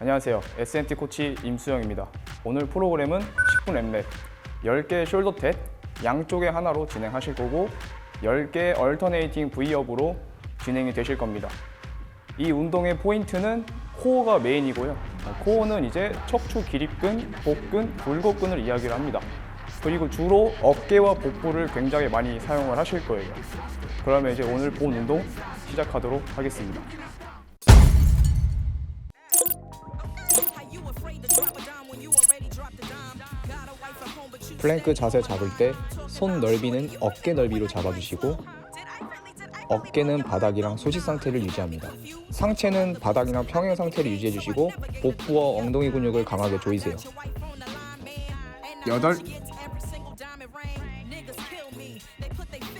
안녕하세요. S&T 코치 임수영입니다. 오늘 프로그램은 10분 랩랩, 10개 숄더 텟, 양쪽에 하나로 진행하실 거고 10개 얼터네이팅 V업으로 진행이 되실 겁니다. 이 운동의 포인트는 코어가 메인이고요. 코어는 이제 척추 기립근, 복근, 굴곡근을 이야기를 합니다. 그리고 주로 어깨와 복부를 굉장히 많이 사용을 하실 거예요. 그러면 이제 오늘 본 운동 시작하도록 하겠습니다. 플랭크 자세 잡을 때 손 넓이는 어깨 넓이로 잡아주시고 어깨는 바닥이랑 소식 상태를 유지합니다. 상체는 바닥이랑 평행 상태를 유지해 주시고 복부와 엉덩이 근육을 강하게 조이세요. 여덟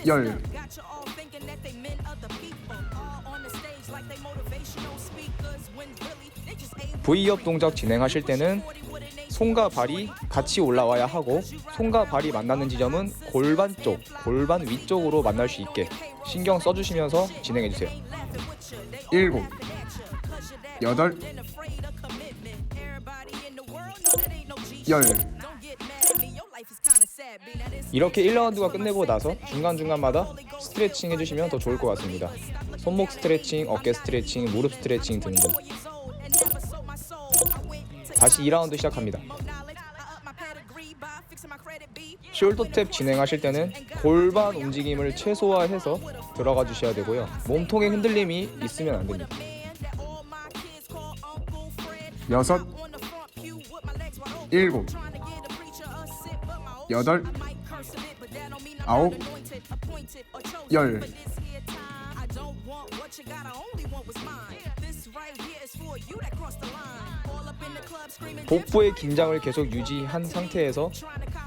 열 V업 동작 진행하실 때는 손과 발이 같이 올라와야 하고 손과 발이 만나는 지점은 골반 쪽, 골반 위쪽으로 만날 수 있게 신경 써주시면서 진행해 주세요. 일곱 여덟 열 이렇게 1라운드가 끝내고 나서 중간중간마다 스트레칭 해주시면 더 좋을 것 같습니다. 손목 스트레칭, 어깨 스트레칭, 무릎 스트레칭 등등. 다시 2라운드 시작합니다. 숄더 탭 진행하실 때는 골반 움직임을 최소화해서 들어가 주셔야 되고요. 몸통의 흔들림이 있으면 안 됩니다. 여섯 일곱 여덟 아홉 열 복부의 긴장을 계속 유지한 상태에서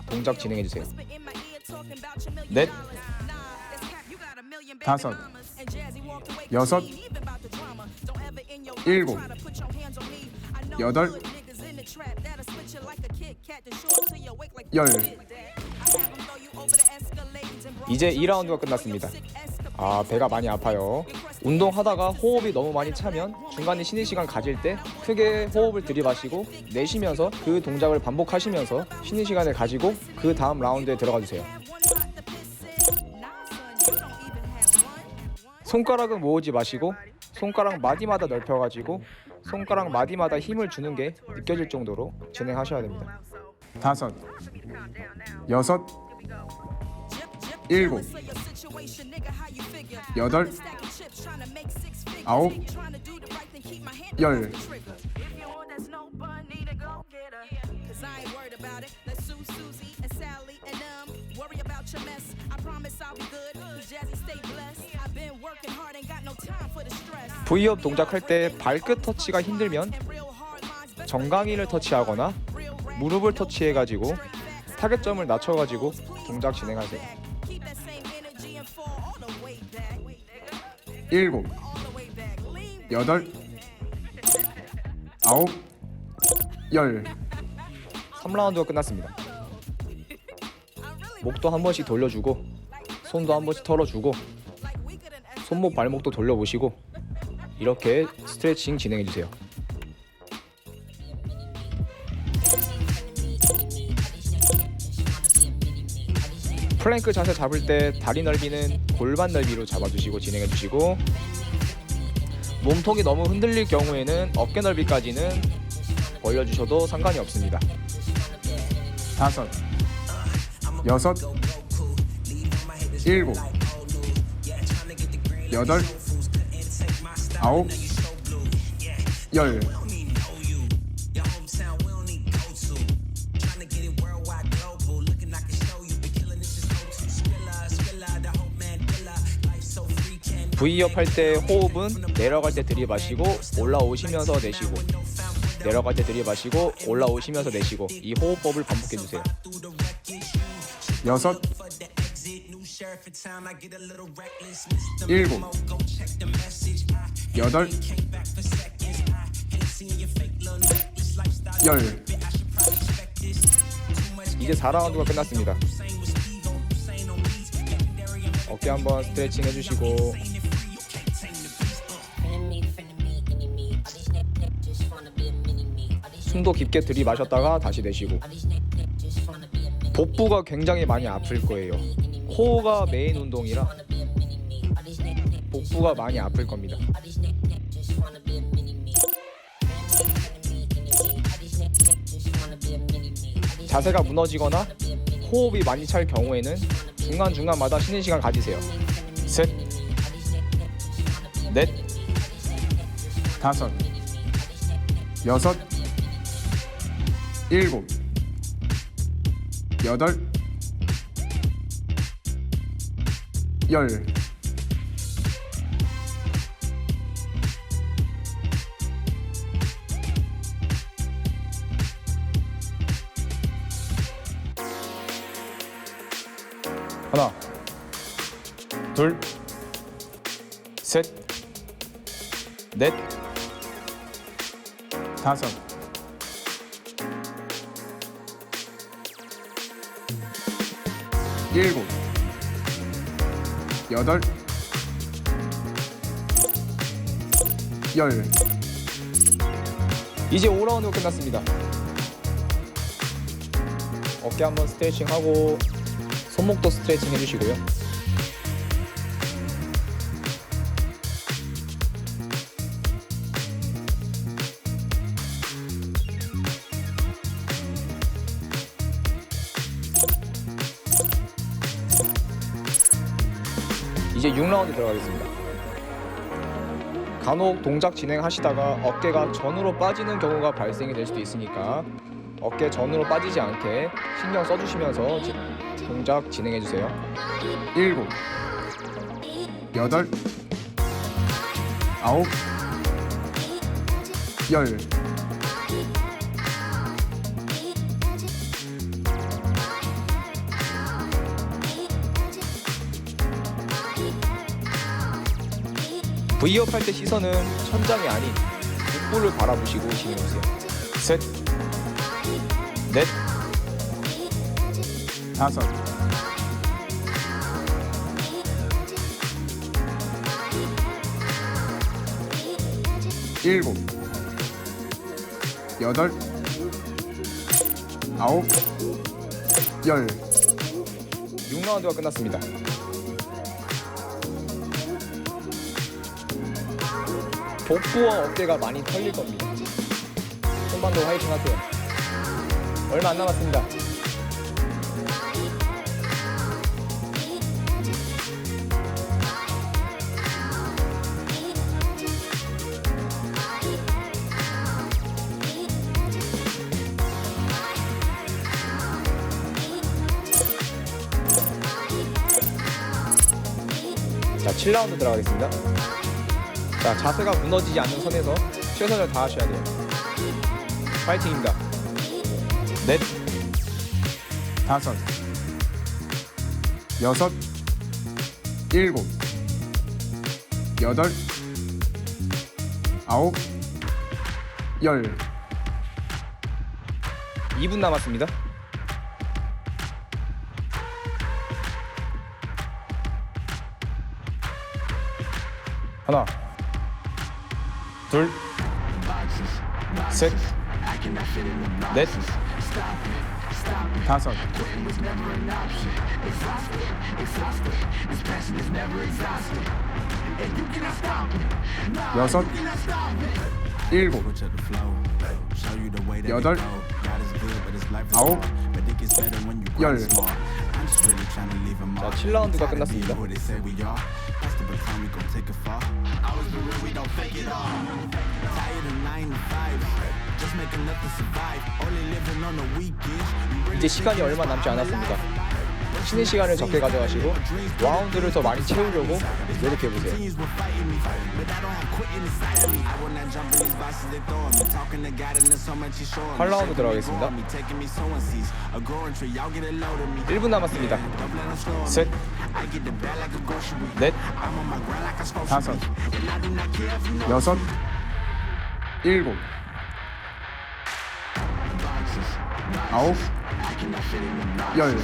동작 진행해 주세요. 넷, 다섯 여섯 일곱 여덟 열 이제 2라운드가 끝났습니다. 아, 배가 많이 아파요. 운동하다가 호흡이 너무 많이 차면 중간에 쉬는 시간 가질 때 크게 호흡을 들이마시고 내쉬면서 그 동작을 반복하시면서 쉬는 시간을 가지고 그 다음 라운드에 들어가 주세요. 손가락은 모으지 마시고 손가락 마디마다 넓혀가지고 손가락 마디마다 힘을 주는 게 느껴질 정도로 진행하셔야 됩니다. 다섯 여섯 일곱 여덟 아홉 열 V업 동작할 때 발끝 터치가 힘들면 정강이를 터치하거나 무릎을 터치해가지고 타겟점을 낮춰가지고 동작 진행하세요. 일곱 여덟 아홉 열 3라운드가 끝났습니다. 목도 한 번씩 돌려주고 손도 한 번씩 털어주고 손목 발목도 돌려보시고 이렇게 스트레칭 진행해 주세요. 플랭크 자세 잡을 때 다리 넓이는 골반 넓이로 잡아주시고 진행해 주시고 몸통이 너무 흔들릴 경우에는 어깨 넓이까지는 벌려주셔도 상관이 없습니다. 다섯 여섯 일곱 여덟 아홉 열 V업 할 때 호흡은 내려갈 때 들이마시고 올라오시면서 내쉬고 내려갈 때 들이마시고 올라오시면서 내쉬고 이 호흡법을 반복해 주세요. 여섯 일곱 여덟 열 이제 4라운드가 끝났습니다. 어깨 한번 스트레칭 해주시고 숨도 깊게 들이마셨다가 다시 내쉬고 복부가 굉장히 많이 아플 거예요. 코어가 메인 운동이라 복부가 많이 아플 겁니다. 자세가 무너지거나 호흡이 많이 찰 경우에는 중간중간마다 쉬는 시간 가지세요. 셋, 넷, 다섯, 여섯, 일곱, 여덟, 열. 하나, 둘, 셋, 넷, 다섯, 일곱, 여덟, 열. 이제 5라운드 끝났습니다. 어깨 한번 스트레칭 하고 손목도 스트레칭 해주시고요. 6라운드 들어가겠습니다. 간혹 동작 진행하시다가 어깨가 전으로 빠지는 경우가 발생이 될 수도 있으니까 어깨 전으로 빠지지 않게 신경 써주시면서 지, 동작 진행해주세요. 7 8 9 10 V업 할 때 시선은 천장이 아닌 복부를 바라보시고 진행해 주세요. 셋, 넷, 다섯, 일곱, 여덟, 아홉, 열. 6라운드가 끝났습니다. 복부와 어깨가 많이 털릴 겁니다. 손반도 화이팅 하세요. 얼마 안 남았습니다. 자, 7라운드 들어가겠습니다. 자, 자세가 무너지지 않는 선에서 최선을 다하셔야 돼요. 파이팅입니다. 넷, 다섯, 여섯, 일곱, 여덟, 아홉, 열. 2분 남았습니다. 하나, 둘, 셋, 넷, 다섯, 여섯, 일곱, 여덟, 아홉, 열. 자, 7라운드가 끝났습니다. 이제 시간이 얼마 남지 않았습니다. 쉬는 시간을 적게 가져가시고 라운드를 더 많이 채우려고 노력해 보세요. 8라운드 들어가겠습니다. 1분 남았습니다. 셋, 넷, 다섯, 여섯, 일곱, 아홉, 열.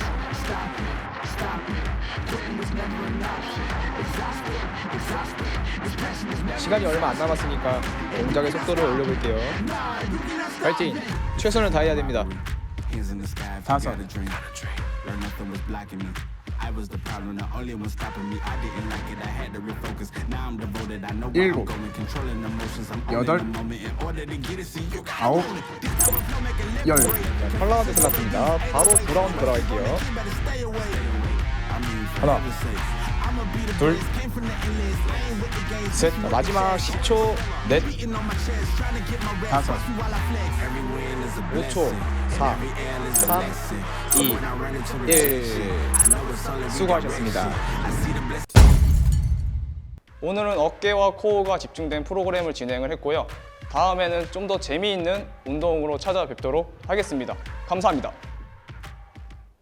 시간이 얼마 안 남았으니까 동작의 속도를 올려볼게요. 파이팅! 최선을 다해야 됩니다. Hands in the sky, 다섯. forgot a dream. Learned nothing was blocking me. I was the problem, the only one stopping me. I didn't like it, I had to refocus. Now I'm devoted, I know where I'm 일곱. going. Controlling emotions, I'm 여덟. owning the moment. In order to get it, see you got 아홉 열 자, 8라운드 끝났습니다. 바로 2라운드 들어갈게요. 하나, 둘, 셋. 자, 마지막 10초, 넷, 다섯 5초, 4, 3, 2, 1. 수고하셨습니다. 오늘은 어깨와 코어가 집중된 프로그램을 진행을 했고요. 다음에는 좀 더 재미있는 운동으로 찾아뵙도록 하겠습니다. 감사합니다.